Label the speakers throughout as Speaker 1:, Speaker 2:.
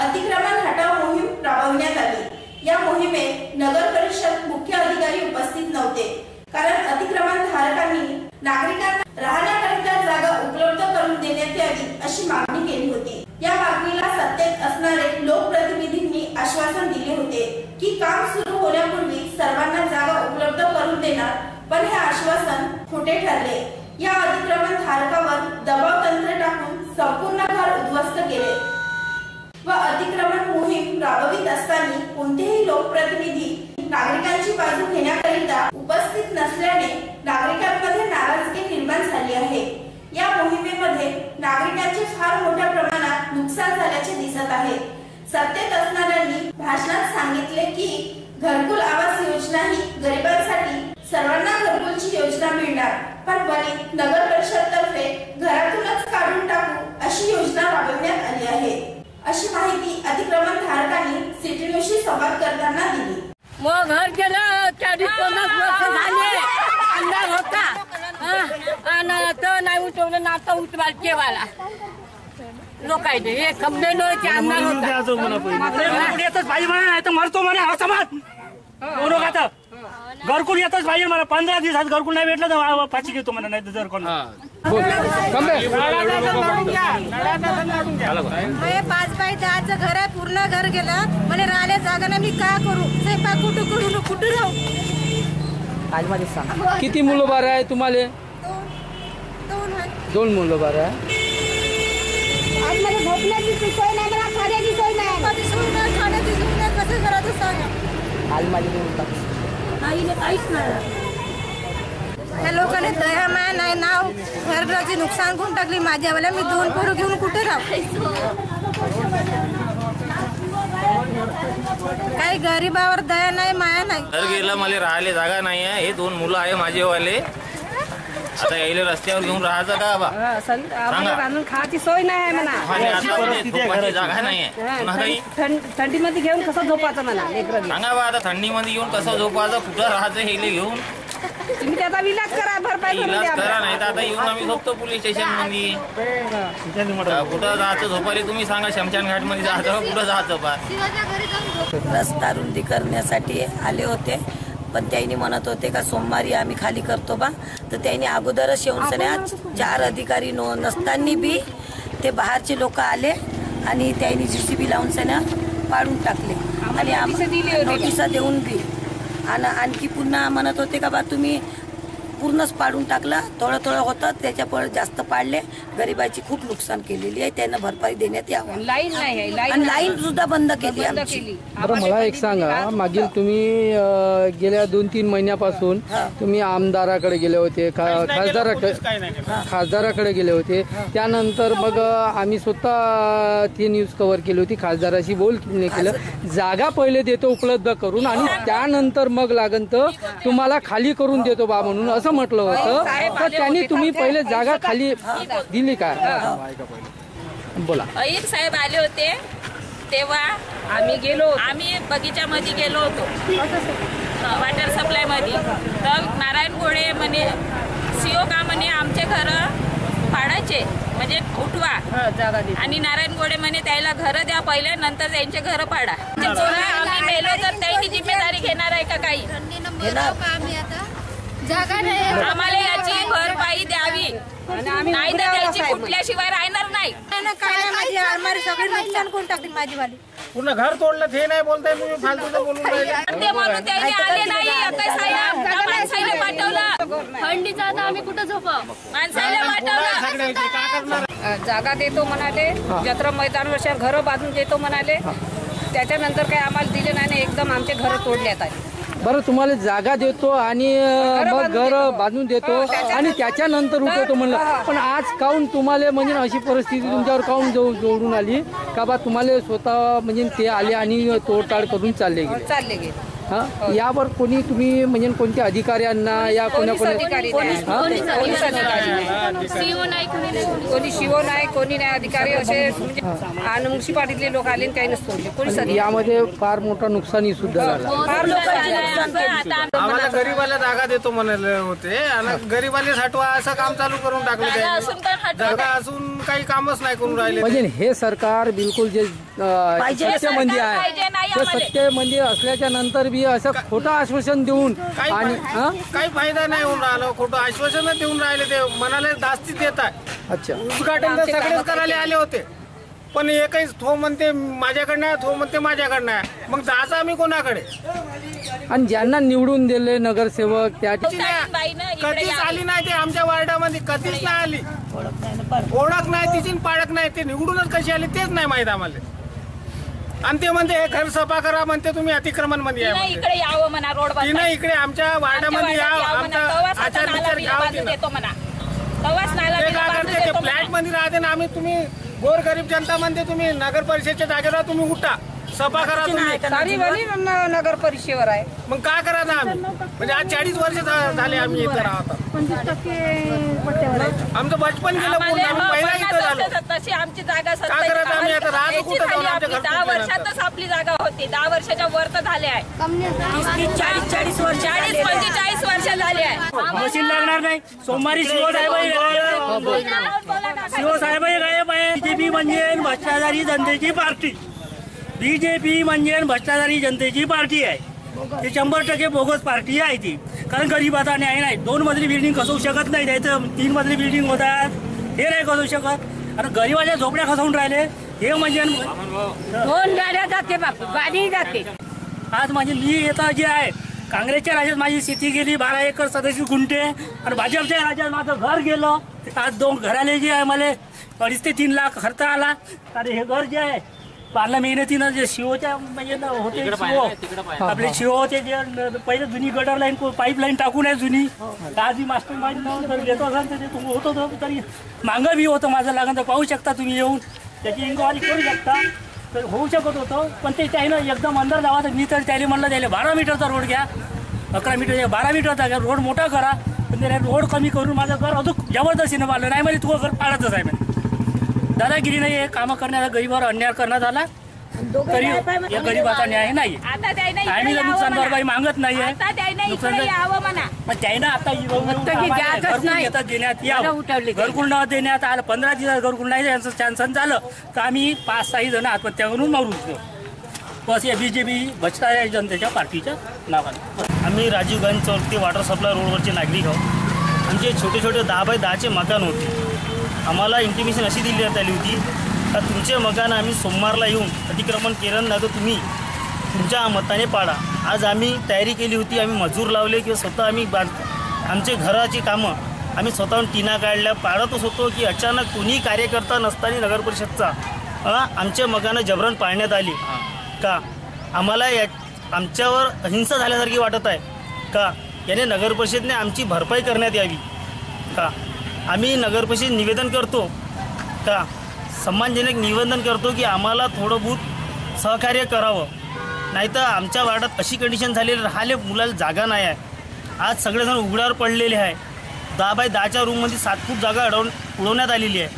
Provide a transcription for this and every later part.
Speaker 1: अतिक्रमण हटाव मोहीम राबवण्यात आली. या मोहिमेत नगर परिषद मुख्य अधिकारी उपस्थित नव्हते. कारण अतिक्रमण धारकांनी नागरिकांना राहण्याकरिता जागा उपलब्ध करून देण्यात यावी अशी मागणी केली होती. या मागणीला सत्तेत असणारे लोकप्रतिनिधींनी आश्वासन दिले होते की काम सुरू होण्यापूर्वी सर्वांना जागा उपलब्ध करून देणार पण हे आश्वासन खोटे ठरले. या अतिक्रमण धारकावर दबाव तंत्र टाकून संपूर्ण घर उद्ध्वस्त केले व अतिक्रमण मोहीम राबवित असताना कोणतेही लोकप्रतिनिधी नागरिकांची बाजू घेण्याकरिता उपस्थित नसल्याने नागरिकांमध्ये नाराजगी निर्माण झाली आहे. या मोहिमेमध्ये नागरिकांचे फार मोठ्या प्रमाणात नुकसान झाल्याचे दिसत आहे. सत्तेत असणाऱ्यांनी भाषणात सांगितले की घरकुल आवास योजना ही गरिबांसाठी सर्वांना घरकुलची योजना मिळणार. पण वरील नगर परिषद तर्फे घरातूनच काढून टाकू अशी योजना राबवण्यात आली आहे. अशी माहिती अतिक्रमण धारकांनी सिटी न्यूजशी संवाद करताना दिली.
Speaker 2: मग घर गेलं चाळीस पन्नास वर्ष झाले. अंदाज होता. हं? आणि तर नाही उठवलं ना आता उठवाल केव्हाला? लोकांचे हे खंबे लोचे अंदाज होता.
Speaker 3: घरकुल येतच पाहिजे म्हणा नाही तर मरतो म्हणे हा समाज. आता? घरकुल येतच पाहिजे मला पंधरा दिवसात घरकुल नाही भेटलं तर फाशी घेतो म्हणा नाही तर जर कोण
Speaker 4: पाच बाय दहाचं घर आहे पूर्ण घर गेलं. मला राहिले जागा ना मी काय करू? स्वयंपाक कुठं करू कुठं राहू?
Speaker 5: किती मुलं बार आहे तुम्हाला?
Speaker 4: दोन. दोन आहे.
Speaker 5: दोन मुलं बार आहे.
Speaker 4: आज मला झोपण्याची सोय नाही मला खाण्याची सोय नाही. कधी सोय नाही खाण्याची सोय नाही कसं करायचं सांगा आईने काहीच नाही त्या लोकांनी दया माया नाही नाव घराची नुकसान करून टाकली माझ्यावाल्या मी दोन पोरं घेऊन कुठे राहू? काही गरीबावर दया नाही माया नाही.
Speaker 6: घर गेलं मला राहायला जागा नाही आहे. हे दोन मुलं आहे माझेवाले आता यायला रस्त्यावर घेऊन राहायचं का बा सांगा.
Speaker 7: खायची सोय नाही आहे म्हणा.
Speaker 6: आणि आता म्हणजे झोपायची जागा नाही आहे पुन्हा काही
Speaker 7: थंड- थंडीमध्ये घेऊन कसं झोपायचं म्हणा लेकरं
Speaker 6: सांगा बा आता थंडीमध्ये येऊन कसं झोपायचं? कुठं राहायचं हे घेऊन?
Speaker 7: तुम्ही त्याचा विलाज करा भरपाई
Speaker 6: काही
Speaker 7: करून
Speaker 6: इलाज
Speaker 7: द्या
Speaker 6: करा नाही तर आता येऊन आम्ही झोपतो पोलीस स्टेशनमध्ये कुठं जायचं झोपायला तुम्ही सांगा शमशान घाटमध्ये जायचं कुठं जायचं बा?
Speaker 8: रस्ता रुंदी करण्यासाठी आले होते. पण त्यांनी म्हणत होते का सोमवारी आम्ही खाली करतो बा. तर त्यांनी अगोदरच येऊन सण्या चार अधिकारी नो नसताना बी ते बाहेरचे लोक आले आणि त्यांनी जी सी बी लावून सण्या पाडून टाकले. आणि आम- नोटिसा देऊन बी. आणि आणखी पुन्हा म्हणत होते का बा तुम्ही पूर्णच पाडून टाकला थोडं थोडं होतं त्याच्या जास्त पाडले. गरिबाची खूप नुकसान केलेली आहे त्यांना भरपाई देण्यात यावं.
Speaker 7: लाईन नाही
Speaker 8: आणि लाईन सुद्धा बंद केली आमची.
Speaker 5: बरं मला एक सांगा मागील तुम्ही अं, गेल्या दोन तीन महिन्यापासून तुम्ही आमदाराकडे गेले होते खा- खासदाराकडे खासदाराकडे गेले होते. त्यानंतर मग अं, आम्ही स्वतः ती न्यूज कव्हर केली होती खासदाराशी बोल केलं. जागा पहिले देतो उपलब्ध करून आणि त्यानंतर मग लागन तर तुम्हाला खाली करून देतो बा म्हणून असं म्हटलं होतं. तर त्यांनी तुम्ही पहिले जागा खाली दिली का? बोला.
Speaker 9: अय्यर साहेब आले होते. तेव्हा
Speaker 7: आम्ही गेलो
Speaker 9: आम्ही बगीच्यामध्ये गेलो होतो. वॉटर सप्लायमध्ये तर नारायण गोळे म्हणे सीओ का म्हणे आमचे घर पाडायचे. म्हणजे उठवा.
Speaker 7: हा,
Speaker 9: आणि नारायण गोडे म्हणे त्याला घर द्या पहिले नंतर त्यांचे घर पाडा. आम्ही मेलो तर त्यांची जिम्मेदारी घेणार आहे का काही?
Speaker 4: जागा नाही.
Speaker 9: आम्हाला याची भरपाई द्यावी. नाही तर त्याची कुठल्याशिवाय राहणार नाही.
Speaker 4: काय नाही माझी अलमारी सगळी नुकसान करून टाकली माझी वाली
Speaker 3: पूर्ण घर तोडलं ते नाही बोलताय तुम्ही फालतूचं बोलून राहिले.
Speaker 9: ते म्हणून त्यांनी आले नाही. आता साहेब त्या माणसाला पाठवलं.
Speaker 10: थंडीचा आता आम्ही कुठं झोपाव
Speaker 9: माणसाला पाठवलं.
Speaker 7: अ, जागा देतो म्हणाले. जत्रा मैदानावर घर बांधून देतो म्हणाले. त्याच्यानंतर काही आम्हाला दिले नाही एकदम आमचे घर तोडण्यात आले
Speaker 5: बरं तुम्हाला जागा देतो आणि मग घर बांधून देतो आणि त्याच्यानंतर उठवतो म्हणलं. पण आज काऊन तुम्हाला म्हणजे अशी परिस्थिती तुमच्यावर काऊन जो- जोडून आली? का बा तुम्हाला स्वतः म्हणजे ते आले आणि तोडताड करून चालले गेले?
Speaker 7: चालले गेले.
Speaker 11: हा? यावर कोणी तुम्ही म्हणजे कोणत्या अधिकाऱ्यांना या कोण्या
Speaker 7: पोलीस अधिकारी नाही.
Speaker 11: हा?
Speaker 7: पोलीस अधिकारी
Speaker 10: सीओ नाही. कोणी नाही कोणी
Speaker 7: कोणी शिवो नाही कोणी नाही. अधिकारी असे म्हणजे आणि म्युन्सिपालिटीतले लोक आले आणि काही
Speaker 11: आणि
Speaker 7: अधिकारी
Speaker 11: यामध्ये फार मोठं नुकसानी सुद्धा झालं.
Speaker 7: फार लोकांचे नुकसान केलं.
Speaker 3: आम्हाला गरीबाला जागा देतो म्हणाले होते. आणि गरीबाला साठवा असं काम चालू करून टाकलं त्यांनी. जागा असून काही कामच नाही करून राहिले
Speaker 11: म्हणजे हे सरकार बिलकुल जे अं,
Speaker 9: सरकार
Speaker 11: आहे. ते. सत्यमंदी असल्याच्या नंतर बी असं खोटं आश्वासन देऊन
Speaker 3: काही
Speaker 11: आणि हा?
Speaker 3: काही फायदा नाही होऊन राहिलं? खोटं आश्वासन देऊन राहिले ते. मनाला जास्ती देत आहे.
Speaker 11: अच्छा.
Speaker 3: उद्घाटन तर सगळेच करायला आले होते. पण एकही थो म्हणते माझ्याकडनं आहे थो म्हणते माझ्याकडनं आहे. मग जायचं आम्ही कोणाकडे?
Speaker 11: आणि ज्यांना निवडून दिले नगरसेवक त्या
Speaker 3: कधीच नाही- कधीच आली नाही ते आमच्या वार्डामध्ये. कधीच नाही आली. ओळख नाही तिची आणि पाळख नाही. ते निवडूनच कशी आली तेच नाही माहीत आम्हाला. आणि ते म्हणते हे घर सफा करा म्हणते तुम्ही अतिक्रमणमध्ये.
Speaker 9: इकडे यावं म्हणा रोड
Speaker 3: तिनं इकडे आमच्या वार्डामध्ये या आमचा आचार विचार घ्यावा
Speaker 9: बांधून
Speaker 3: तिनं
Speaker 9: देतो म्हणा. तवाच नाला
Speaker 3: ते काय करते फ्लॅट. मध्ये राहते ना आम्ही तुम्ही गोरगरीब जनता म्हणते तुम्ही नगर परिषदेच्या जागेवर तुम्ही उठा. सफा करा तुम्ही.
Speaker 7: सारी वली न- नगर परिषदेवर आहे.
Speaker 3: मग काय करायचं आम्ही? म्हणजे आज चाळीस वर्ष झा- झाले आम्ही इथं राहतो.
Speaker 4: पंचवीस टक्के पट्ट्यावर आहे
Speaker 3: आमचं बचपन गेलं पूर्ण.
Speaker 9: आम्हाला
Speaker 3: आम्ही
Speaker 9: हो,
Speaker 3: पहिला इथं झालो.
Speaker 9: तशी आमची जागा
Speaker 3: काय करायचं आम्ही आता? राहतो कुठं जाऊन
Speaker 9: झाली
Speaker 3: आमच्या.
Speaker 9: दहा वर्षातच आपली जागा होती. दहा वर्षाच्या वर तर झाले आहे.
Speaker 8: चाळीस चाळीस वर्ष
Speaker 9: चाळीस पंचेचाळीस वर्ष झाले आहे.
Speaker 5: मशीन लागणार नाही. सोमवारी शिव साहेब शिव साहेब गायब आहे. बीजेपी म्हणजे भ्रष्टाचारी जनतेची पार्टी. बीजेपी म्हणजे भ्रष्टाचारी जनतेची पार्टी आहे. ते शंभर टक्के बोगस पार्टी आहे ती. कारण गरीबाचा न्याय नाही. दोन मजली बिल्डिंग कसू शकत नाही. त्याचं तीन मजली बिल्डिंग होतात. हे नाही कसू शकत. आणि गरीबाच्या झोपड्या खसवून राहिले. हे म्हणजे
Speaker 2: दोन गाड्या जाते बापू. गाडी जाते.
Speaker 5: आज माझी मी येतं जे आहे. काँग्रेसच्या राज्यात माझी शेती गेली. बारा एकर सदस्य गुंठे. आणि भाजपच्या राज्यात माझं घर गेलं. आज दोन घराले जे आहे मला. अडीच ते तीन लाख खर्च आला. आणि हे घर जे आहे पार्ला मेहनतीनं जे शिवच्या म्हणजे न होते शिव आपले शिव होते जे न- पहिले जुनी गटर लाईन पाईप लाईन टाकून आहे जुनी. आधी मास्टर माइंड जर घेतो असाल तर ते तुम्ही होत होतं तरी मागं बी होतं माझं लागण. तर पाहू शकता तुम्ही येऊन. त्याची इन्क्वायरी करू शकता. तर होऊ शकत होतं पण ते त्यानं एकदम अंदर जावा तर मी तर त्याला म्हणलं त्याला बारा मीटरचा रोड घ्या. अकरा मीटर बारा मीटरचा घ्या. रोड मोठा करा. पण त्याने रोड कमी करून माझं घर अजून जबरदस्तीनं बांधलं. नाही म्हणजे तुझं घर पाडतच आहे म्हणजे दादागिरी नाही हे कामं करण्याचा गरीबावर अन्याय करण्यात आला तरी या गरीबाचा न्याय नाही
Speaker 9: यावं
Speaker 5: नुकसान. भरपाई मागत नाहीये.
Speaker 9: आता त्याने
Speaker 5: आता
Speaker 2: नाही.
Speaker 5: येतात देण्यात यावं. घरकुल न देण्यात आलं पंधरा दिवस घरकुल नाही द्यायचं सँक्शन झालं तर आम्ही पाच सहा जण आत्महत्या करून मारून देऊ बस या बीजेपी भ्रष्टाचारी जनतेच्या पार्टीच्या नावाने.
Speaker 12: आम्ही राजीव गांधी चौक ते वॉटर सप्लाय रोडवरचे नागरिक आहोत. आमचे छोटे छोटे दहा बाय दहाचे मकान होते. आम्हाला इंटिमेशन अशी दिली आली होती का तुमचे मकान आम्ही सोमवारला येऊन अतिक्रमण केलं नाही तर तुम्ही तुमच्या मताने पाडा. आज आम्ही तयारी केली होती आम्ही मजूर लावले किंवा स्वतः आम्ही बांध आमचे घराची कामं आम्ही स्वतःहून टीना काढल्या. पाडतच होतो की अचानक कोणी कार्यकर्ता नसताना नगर परिषदचा अ, आमचे मकानं जबरन पाळण्यात आली. का? आम्हाला या आमच्यावर अहिंसा झाल्यासारखी वाटत आहे. का? याने नगर परिषदने आमची भरपाई करण्यात यावी. का? आम्ही नगरपरिषद निवेदन करतो. का? सन्मानजनक निवेदन करतो की आम्हाला थोडं बहुत सहकार्य करावं. नाहीतर आमच्या वार्डात अशी कंडिशन झालेली राहिले मुलाला जागा नाही आहे. आज सगळेजण उघड्यावर पडलेले आहे. दहा बाय दहाच्या रूममध्ये सात फूट जागा अडवून उडवण्यात आलेली आहे.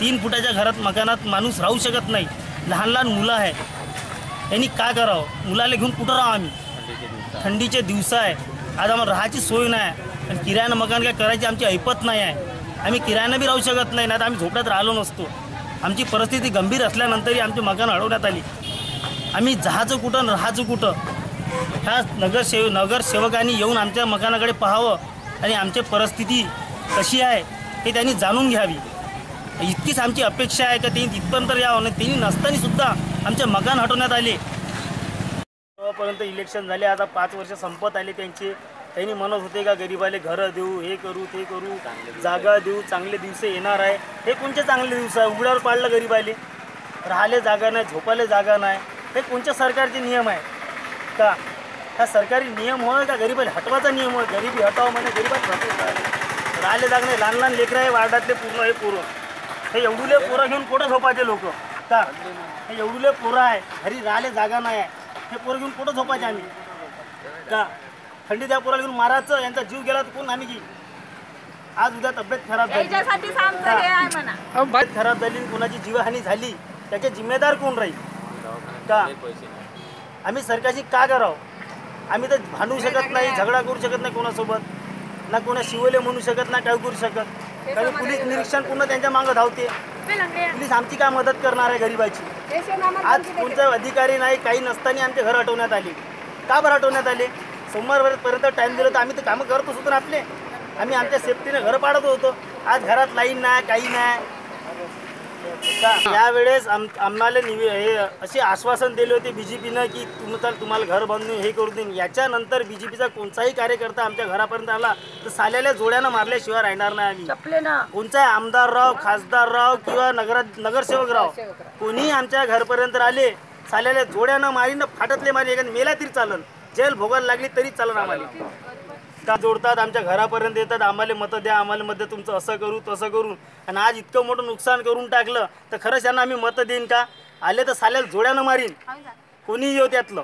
Speaker 12: तीन फुटाच्या घरात मकानात माणूस राहू शकत नाही. लहान लहान मुलं आहे. यांनी काय करावं? मुलाला घेऊन कुठं राहू आम्ही? थंडीचे दिवस आहे. आज आम्हाला राहायची सोय नाही. आणि किरायानं मकान काय करायची आमची ऐपत नाही आहे. आम्ही किरायानं बी राहू शकत नाही नाही तर आम्ही झोपड्यात राहिलो नसतो. आमची परिस्थिती गंभीर असल्यानंतरही आमची मकान अडवण्यात आली. आम्ही जहाचं कुठं आणि राहायचं कुठं? ह्या नगरसेव नगरसेवकांनी येऊन आमच्या मकानाकडे पाहावं आणि आमची परिस्थिती कशी आहे हे त्यांनी जाणून घ्यावी. इतकीच आमची अपेक्षा आहे का त्यांनी तिथपर्यंत यावं नाही त्यांनी नसताना सुद्धा आमचे मकान हटवण्यात आले. जेव्हापर्यंत इलेक्शन झाले आता पाच वर्ष संपत आले त्यांचे. त्यांनी म्हणत होते का गरीबाले घरं देऊ हे करू ते करू जागा देऊ चांगले दिवस येणार आहे. हे कोणते चांगले दिवस आहे? उघड्यावर पाडलं गरीबाले? राहायला जागा नाही झोपायला जागा नाही. हे कोणत्या सरकारचे नियम आहे? का? हा सरकारी नियम होय का? गरीबाला हटवाचा नियम होय? गरिबी हटावं म्हणजे गरीबात हटवत राहिले जागा नाही. लहान लहान लेकरं आहे वार्डातले पूर्ण हे पोरं. हे एवढुले पोरं घेऊन कुठं झोपायचे लोक? का? हे एवढुले पोरं आहे घरी राहिले जागा नाही आहे. हे पोरं घेऊन कुठं झोपायचे आम्ही? का? थंडी त्या पोराला घेऊन मारायचं यांचा जीव गेला तर कोण आम्ही घेईल? आज उद्या तब्येत खराब झाली.
Speaker 9: याच्यासाठीच आमचं हे आहे म्हणा.
Speaker 12: तब्येत खराब झाली कोणाची जीवहानी झाली त्याचे जिम्मेदार कोण राहील? का? आम्ही सरकारशी का करावं? आम्ही तर भांडू शकत नाही झगडा करू शकत नाही कोणासोबत. ना कोणा शिवले म्हणू शकत ना काय करू शकत. कारण पोलीस निरीक्षण पूर्ण त्यांच्या मागं धावते. पोलीस आमची काय मदत करणार आहे गरिबाची? आज कोणता अधिकारी नाही काही नसताना आमचे घर हटवण्यात आले. का बरं हटवण्यात आले? सोमवारपर्यंत टाइम दिला तर आम्ही तर कामं करत होतो ना आपले. आम्ही आमच्या सेफ्टीने घर पाडत होतो. आज घरात लाईन नाही काही नाही. यावेळेस आम आम्हाला निवे हे असे आश्वासन दिले होते बी जे पीनं की तुमचं तुम्हाला घर बांधून हे करू देईन. याच्यानंतर बी जे पीचा कोणताही कार्यकर्ता आमच्या घरापर्यंत आला तर साल्याला जोड्यानं मारल्याशिवाय राहणार नाही आम्ही. कोणताही आमदार राव खासदार राव किंवा नगर नगरसेवक राव कोणी आमच्या घरपर्यंत आले साल्याला जोड्यानं मारीन फाटतले मारी एखाद मेला तरी चालन. जेल भोगायला लागली तरी चालणार आम्हाला. का जोडतात आमच्या घरापर्यंत येतात आम्हाला मतं द्या आम्हाला मतं तुमचं असं करू तसं करून आणि आज इतकं मोठं नुकसान करून टाकलं तर खरंच यांना आम्ही मतं देईन का? आले तर साल्याला जोड्यानं मारीन. कोणीही येऊ त्यातलं.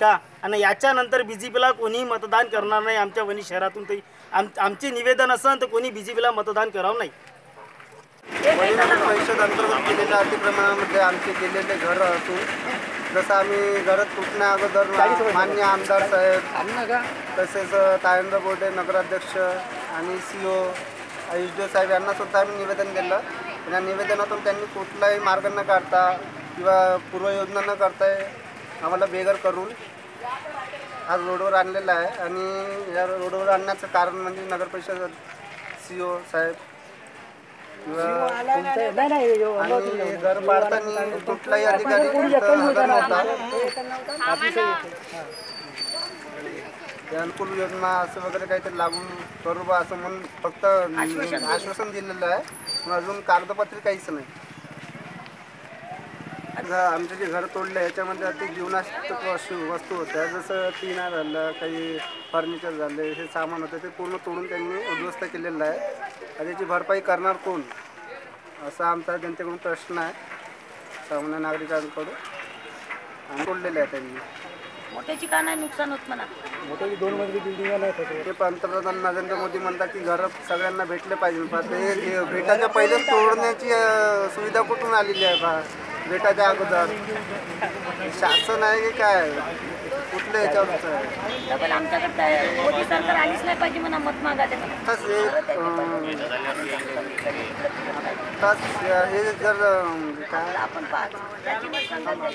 Speaker 12: का? आणि याच्यानंतर बी जे पीला कोणीही मतदान करणार नाही आमच्या वणी शहरातून तरी. आम आमचे निवेदन असं तर कोणी बी जे पीला मतदान करावं नाही.
Speaker 13: महिलांना परिषद अंतर्गत केलेल्या अतिक्रमणामध्ये आमचे गेलेले घर असून जसं आम्ही घरात तुटण्या अगोदर मान्य आमदार साहेब तसेच तायंद बोर्डे नगराध्यक्ष आणि सी ओ आयुषदेव साहेब यांना सुद्धा आम्ही निवेदन दिलं. या निवेदनातून त्यांनी कुठलाही मार्ग न काढता किंवा पूर्वयोजना न करता आम्हाला बेघर करून आज रोडवर आणलेलं आहे. आणि या रोडवर आणण्याचं कारण म्हणजे नगर परिषद सी ओ साहेब किंवा आणि घर पाडताना कुठलाही अधिकारी तिथं हजर नव्हता. ते अनुकूल योजना असं वगैरे काहीतरी लागू करू बा असं म्हणून फक्त आश्वासन दिलेलं आहे. पण अजून कागदपत्रे काहीच नाही. आमचे जे घर तोडले याच्यामध्ये अति जीवनावश्यक वस्तू वस्तू होत्या. जसं टिना झालं काही फर्निचर झाले हे सामान होतं ते पूर्ण तोडून त्यांनी उद्ध्वस्त केलेलं आहे. आणि त्याची भरपाई करणार कोण? असा आमचा जनतेकडून प्रश्न आहे. सामान्य नागरिकांकडून. आणि तोडलेले आहे त्यांनी.
Speaker 8: मोठ्याची का नाही नुकसान होत म्हणा?
Speaker 13: मोठी दोन मजली बिल्डिंग ते पंतप्रधान नरेंद्र मोदी म्हणतात की घर सगळ्यांना भेटले पाहिजे. पण ते जे भेटाच्या पहिलेच तोडण्याची अं, सुविधा कुठून आलेली आहे बा? भेटाच्या अगोदर. शासन आहे की काय? कुठल्या याच्यावरच आहे
Speaker 8: डबल आमच्याकडे काय मोदी सरकार आलीच नाही पाहिजे म्हणा मत मागायला म्हणा
Speaker 13: तस हे अं, तस हे जर अं, काय?
Speaker 8: आपण पाहतो. त्याची मत सांगायला